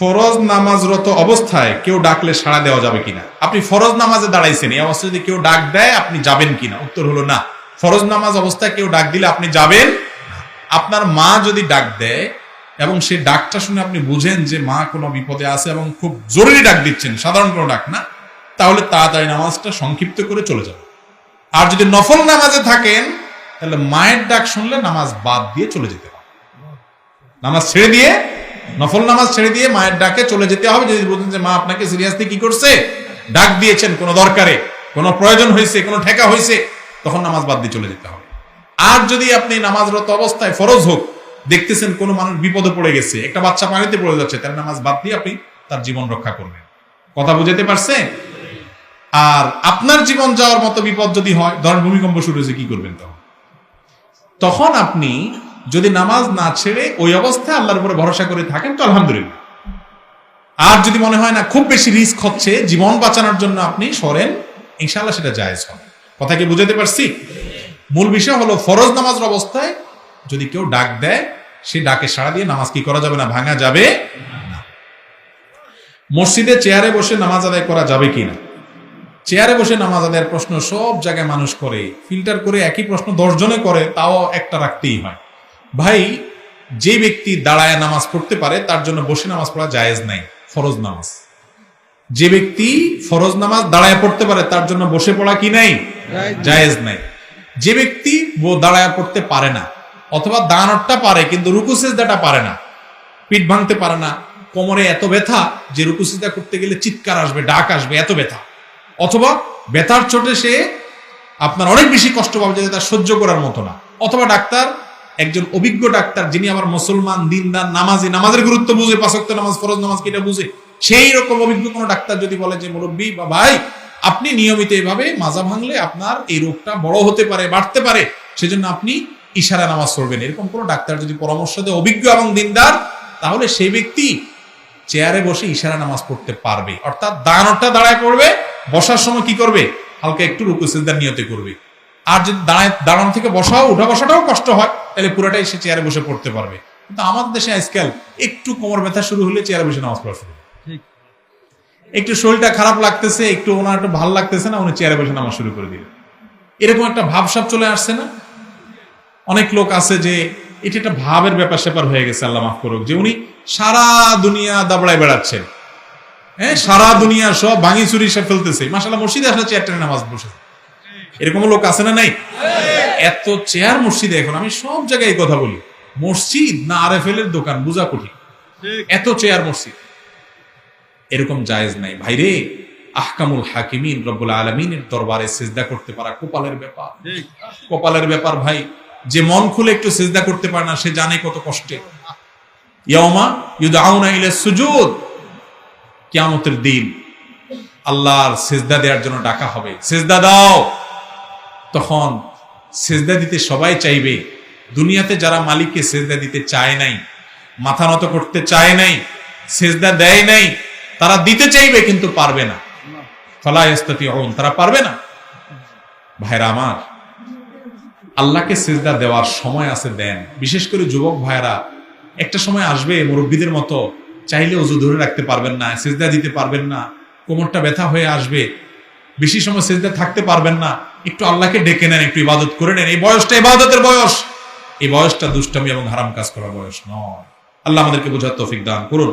ফরজ নামাজরত অবস্থায় কেউ ডাকলে সাড়া দেওয়া যাবে কিনা? আপনি ফরজ নামাজে দাঁড়াইছেন, এই অবস্থায় যদি কেউ ডাক দেয়, আপনি যাবেন কিনা? উত্তর হলো না। ফরজ নামাজ অবস্থায় কেউ ডাক দিলে আপনি যাবেন আপনার মা যদি ডাক দেয় এবং সে ডাকটা শুনে আপনি বুঝেন যে মা কোনো বিপদে আছে এবং খুব জরুরি ডাক দিচ্ছেন, সাধারণ কোনো ডাক না, তাহলে তাড়াতাড়ি নামাজটা সংক্ষিপ্ত করে চলে যাবে আর যদি নফল নামাজে থাকেন, তাহলে মায়ের ডাক শুনলে নামাজ বাদ দিয়ে চলে যেতে হবে। নামাজ ছেড়ে দিয়ে নফল নামাজ ছেড়ে দিয়ে মায়ের ডাকে চলে যেতে হবে। যদি বলছেন যে মা আপনাকে সিরিয়াসলি কি করছে? ডাক দিয়েছেন, কোনো দরকারে, কোনো প্রয়োজন হয়েছে, কোনো ঠেকা হয়েছে, তখন নামাজ বাদ দিয়ে চলে যেতে হবে। আর যদি আপনি নামাজরত অবস্থায় ফরজ হোক, দেখতেছেন কোনো মানুষ বিপদে পড়ে গেছে, একটা বাচ্চা পানিতে পড়ে যাচ্ছে, তার নামাজ বাদ দিয়ে আপনি তার জীবন রক্ষা করবেন। কথা বুঝাতে পারছে? আর আপনার জীবন যাওয়ার মতো বিপদ যদি হয়, ধরেন ভূমিকম্প শুরু হয়েছে, কি করবেন তখন? তখন আপনি যদি নামাজ না ছেড়ে ওই অবস্থায় আল্লাহর উপরে ভরসা করে থাকেন, তো আলহামদুলিল্লাহ। আর যদি মনে হয় না, খুব বেশি রিস্ক হচ্ছে, জীবন বাঁচানোর জন্য আপনি সরেন, ইনশাআল্লাহ সেটা জায়েজ হবে। কথা কি বুঝাতে পারছি? মূল বিষয় হলো, ফরজ নামাজের অবস্থায় যদি কেউ ডাক দেয়, সে ডাকে সাড়া দিয়ে নামাজ কি করা যাবে না, ভাঙা যাবে না। মসজিদে চেয়ারে বসে নামাজ আদায় করা যাবে কিনা চেয়ারে বসে নামাজ আদায়ের প্রশ্ন সব জায়গায় মানুষ করে, ফিল্টার করে একই প্রশ্ন দশজনে করে, তাও একটা রাখতেই হয়। ভাই যে ব্যক্তি দাঁড়ায় নামাজ পড়তে পারে তার জন্য বসে নামাজ পড়া জায়েজ নাই ফরজ নামাজ। যে ব্যক্তি ফরজ নামাজ দাঁড়ায় পড়তে পারে তার জন্য বসে পড়া কি নাই? জায়েজ নাই। যে ব্যক্তি দাঁড়ায় পড়তে পারে না অথবা দাঁড়ানোটা পারে কিন্তু রুকু সেজদাটা পারে না পিঠ ভাঙতে পারে না কোমরে এত ব্যথা যে রুকু সেজদা করতে গেলে চিৎকার আসবে ডাক আসবে এত ব্যথা। অথবা ব্যথার চোটে সে আপনার অনেক বেশি কষ্ট পাবে যেটা তার সহ্য করার মতো না অথবা ডাক্তার একজন অভিজ্ঞ ডাক্তার যিনি আমার মুসলমান, দিনদার, নামাজি, নামাজের গুরুত্ব বুঝে পাঁচক্ত নামাজ, ফরজ নামাজ কিটা বুঝে, সেই রকম অভিজ্ঞ কোনো ডাক্তার যদি বলে যে, মুরব্বী, বা ভাই, আপনি নিয়মিত এভাবে মাজা ভাঙলে আপনার এই রোগটা বড় হতে পারে, বাড়তে পারে, সেজন্য আপনি ইশারা নামাজ পড়বেন। এরকম কোনো ডাক্তার যদি পরামর্শ দেয়, অভিজ্ঞ এবং দিনদার, তাহলে সেই ব্যক্তি চেয়ারে বসে ইশারা নামাজ পড়তে পারবে। অর্থাৎ দাঁড়ানোটা দাঁড়ায় পড়বে বসার সময় কি করবে? হালকা একটু রুকু সিজদার নিয়তে করবে। আর যদি দাঁড়ায়, দাঁড়ানো থেকে বসাও, উঠা বসাটাও কষ্ট হয়। তাহলে পুরোটাই সে চেয়ারে বসে পড়তে পারবে। কিন্তু আমাদের দেশে আজকাল একটু কোমর ব্যথা শুরু হলে চেয়ারে বসে নামাজ পড়া শুরু একটু শরীরটা খারাপ লাগতেছে একটু ওনার একটু ভালো লাগতেছে না উনি চেয়ারে বসে নামাজ শুরু করে দিল এরকম একটা ভাবসাব চলে আসছে না? অনেক লোক আছে যে এটা একটা ভাবের ব্যাপার স্যাপার হয়ে গেছে আল্লাহ মাফ করুক যে উনি সারা দুনিয়া দাবড়ায় বেড়াচ্ছেন। হ্যাঁ সারা দুনিয়া সব ভাঙি চুরি সব ফেলতেছে। মাসাল্লাহ মসজিদে আসলে চেয়ার টেনে নামাজ বসে। এরকম লোক আছে না নাই? এত চেয়ার মসজিদে এখন আমি সব জায়গায় এই কথা বলি। মসজিদ না আর এফ এর দোকান বুঝা কঠিন। এত চেয়ার মসজিদ। এরকম জায়েজ নাই। ভাইরে আহকামুল হাকিমিন রব্বুল আলমিনের দরবারে সেজদা করতে পারা কপালের ব্যাপার। কপালের ব্যাপার ভাই যে মন খুলে একটু সেজদা করতে পারে না সে জানে কত কষ্টে। ইউদাউনা ইলা সুজুদ। কিয়ামতের দিন আল্লাহর সেজদা দেওয়ার জন্য ডাকা হবে। সেজদা দাও। তখন সেজদা দিতে সবাই চাইবে। দুনিয়াতে যারা মালিককে সেজদা দিতে চায় নাই, মাথা নত করতে চায় নাই, সেজদা দেয় নাই, তারা দিতে চাইবে কিন্তু পারবে না। ফলা ইস্তাতিউন তারা পারবে না। ভাইরা আমার, আল্লাহকে সেজদা দেওয়ার সময় আছে দেন। বিশেষ করে যুবক ভাইরা একটা সময় আসবে মুরব্বীদের মতো, চাইলে অজু ধরে রাখতে পারবেন না, সেজদা দিতে পারবেন না, কোমরটা ব্যথা হয়ে আসবে, বেশি সময় সেজদা থাকতে পারবেন না একটু আল্লাহকে ডেকে নেন, একটু ইবাদত করে নেন। এই বয়সটা ইবাদতের বয়স। এই বয়সটা দুষ্টামি এবং হারাম কাজ করার বয়স নয়। আল্লাহ আমাদেরকে বোঝার তৌফিক দান করুন।